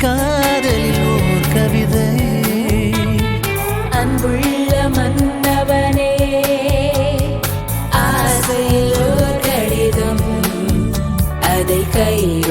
காதலில் ஓர் கவிதை. அன்புள்ள மன்னவனே ஆசையில் ஓர் கடிதம். கையில்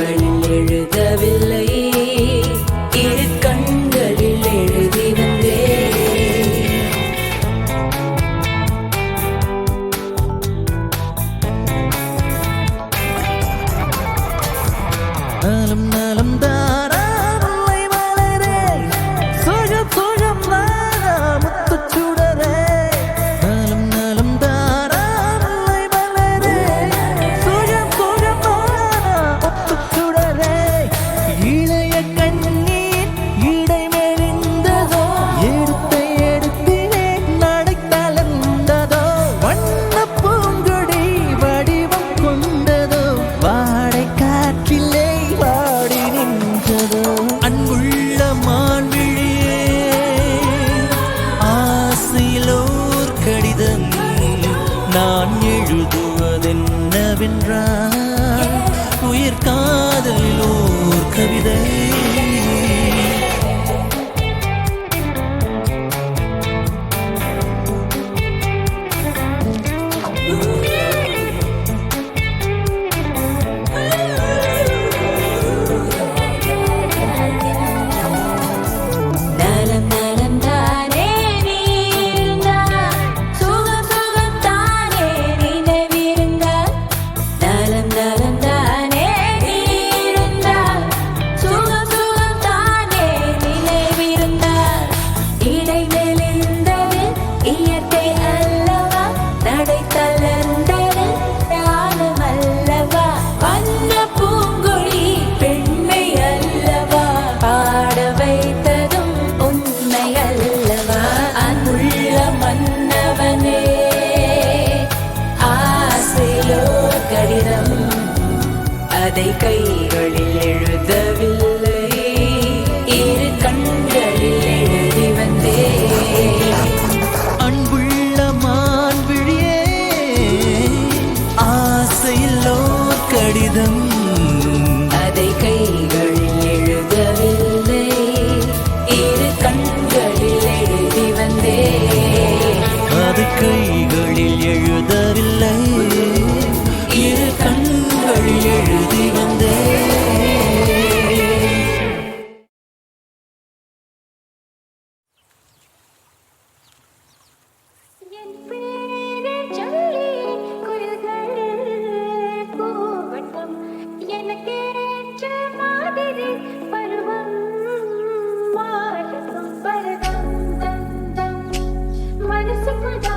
different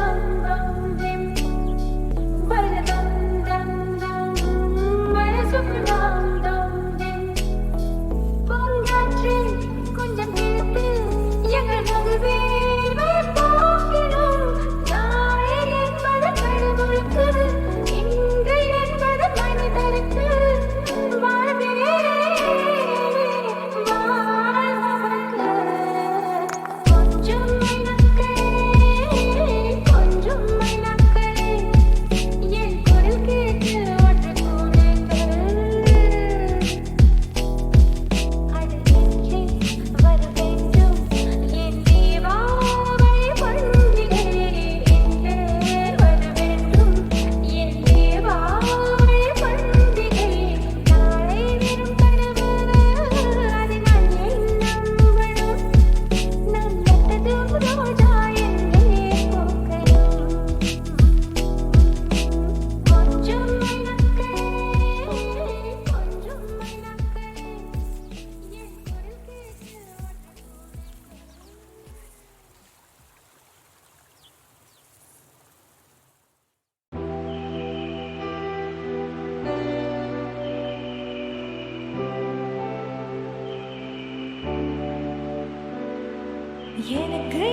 எனக்கு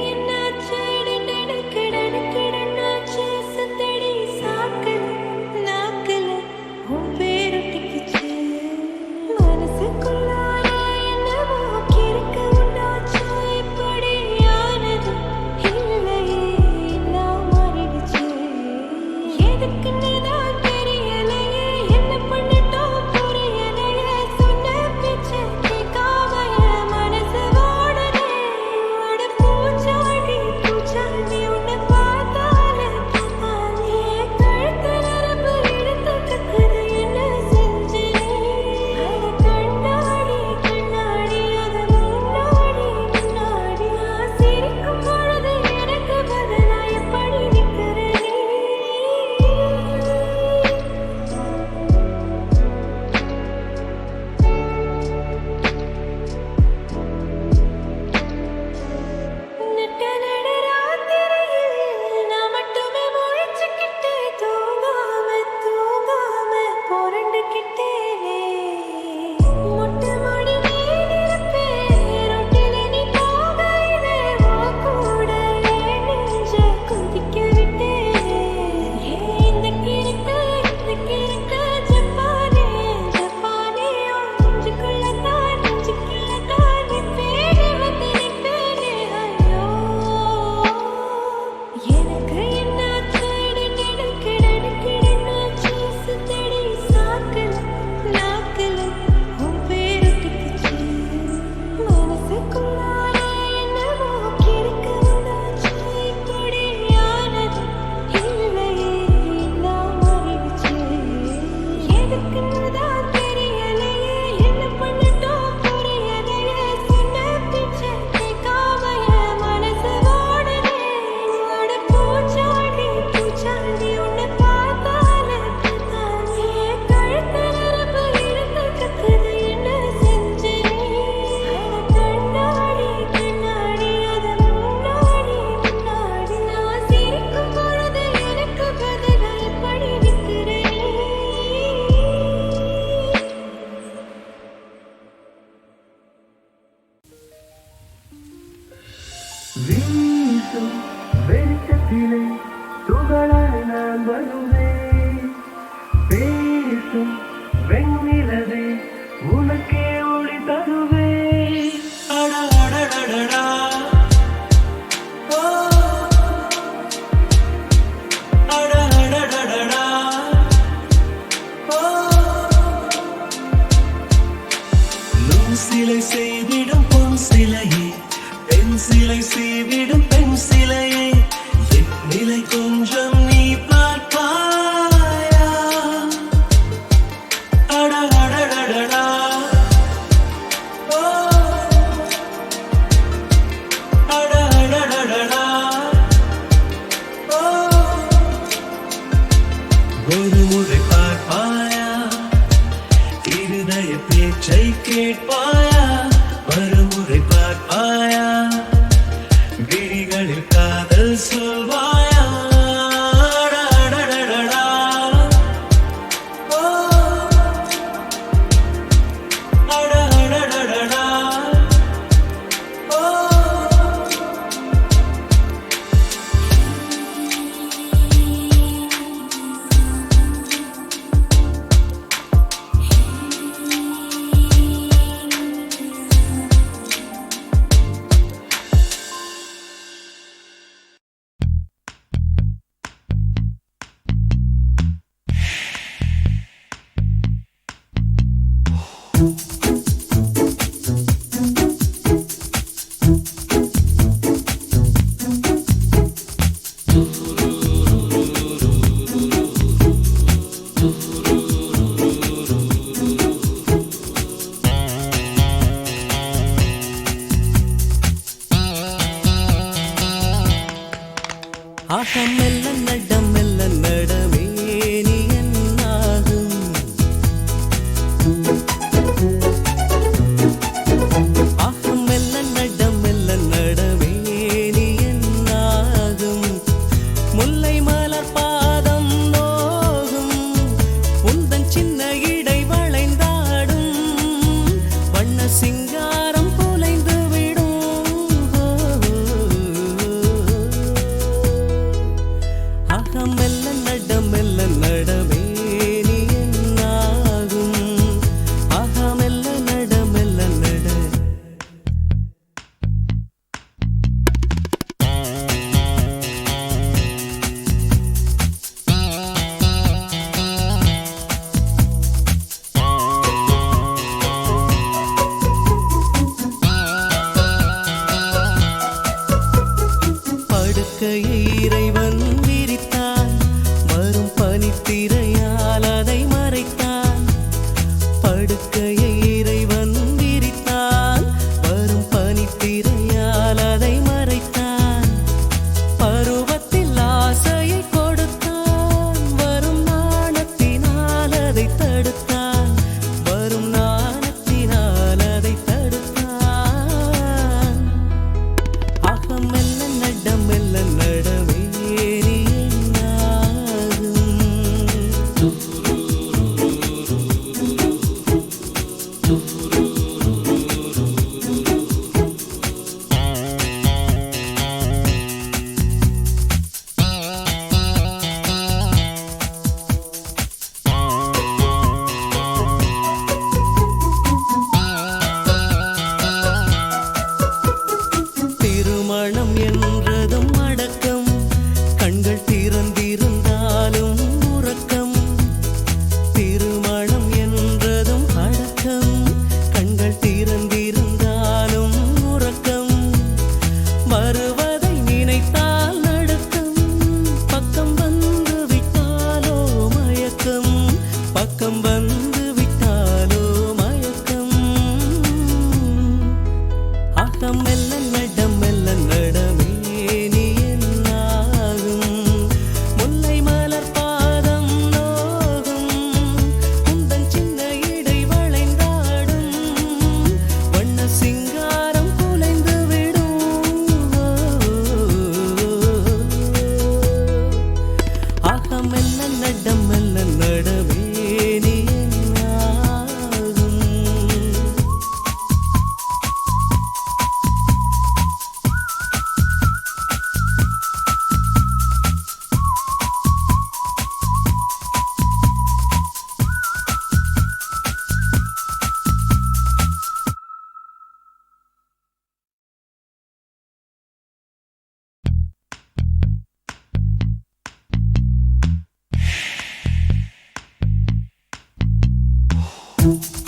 Música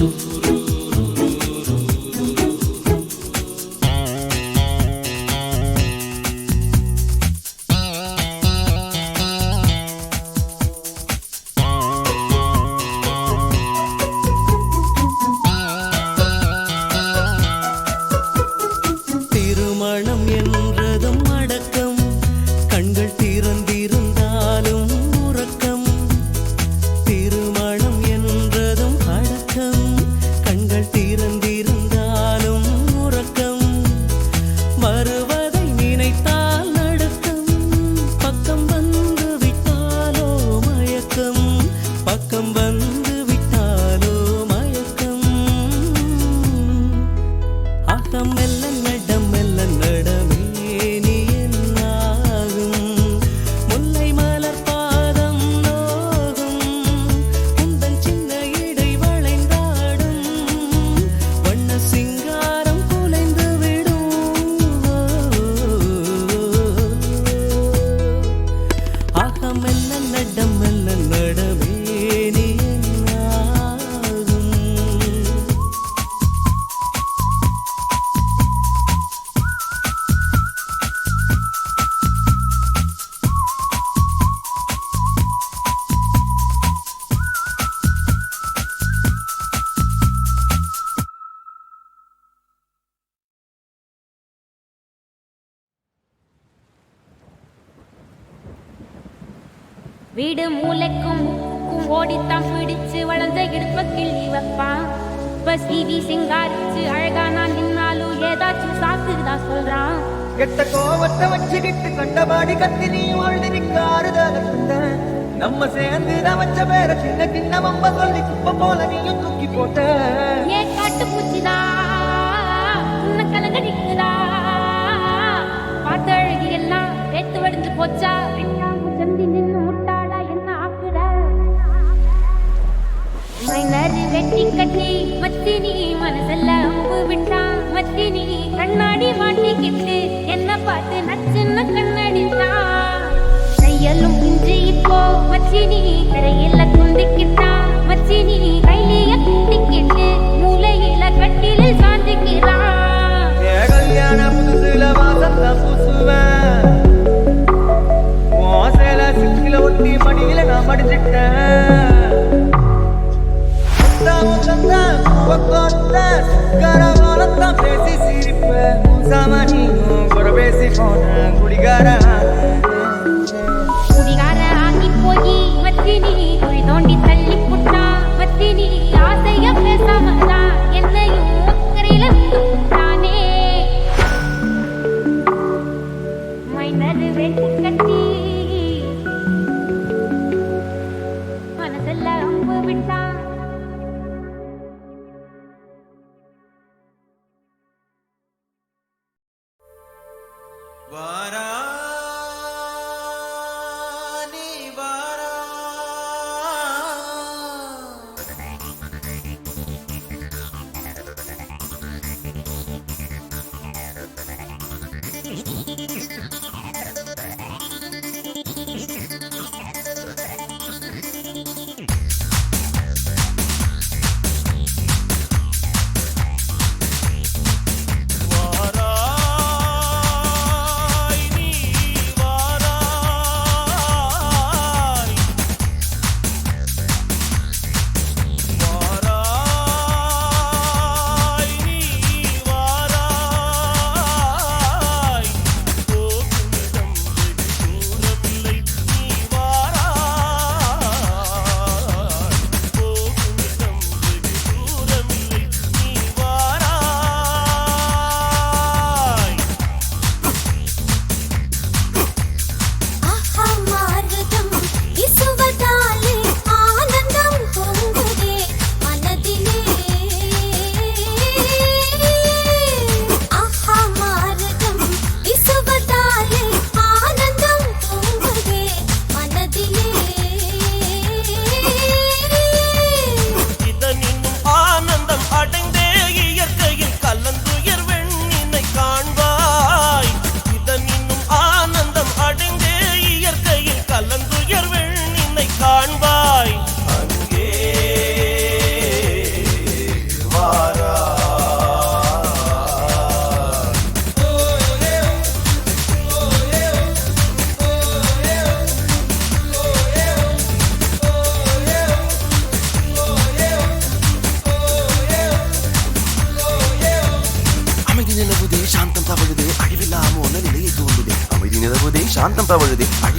luz. பக்கம் வந்து வீடு மூளைக்கும் முக்கும் ஓடித்தான் பிடிச்சு வளர்ந்த இடுப்ப கிள்ளி வைப்பான் இப்ப சிவி சிங்காரிச்சு அழகா நான் நின்னாலும் ஏதாச்சும் சாக்குதான் சொல்றான் கெட்ட கோவத்தை வச்சுக்கிட்டு கண்டபாடி கத்தி நீ வாழ்ந்து நிக்காருதாக நம்ம சேர்ந்து தான் வச்ச பேர சின்ன சின்ன மம்ப சொல்லி குப்பை போல நீயும் தூக்கி போட்ட. ஏ காட்டு பூச்சிதா உன்னை கலங்க நிக்குதா. பார்த்த அழகி எல்லாம் வேத்து வடிஞ்சு போச்சா மைனரு வெட்டி கட்டி மத்தி நீ மனசல்ல அம்பு விட்டான் மத்தி கண்ணாடி மாட்டிக்கிட்டு என்ன பார்த்து நச்சுன்னு கண்ணடிச்சான் கையலும் இன்றி இப்போ மச்சி நீ கரையில குந்திக்கிட்டான் மச்சி நீ குந்திக்கிட்டு மூலையில கட்டில சாஞ்சிக்கிறான் கல்யாண புதுசுல வாசல்ல தான் பூசுவேன். உன் சிக்கில ஒட்டி மடியில நான் மடிச்சிட்டேன் Usta ucundan Vakotlar Karavanlıktan Presi sirip Muzamanın Gurbesi double the difference.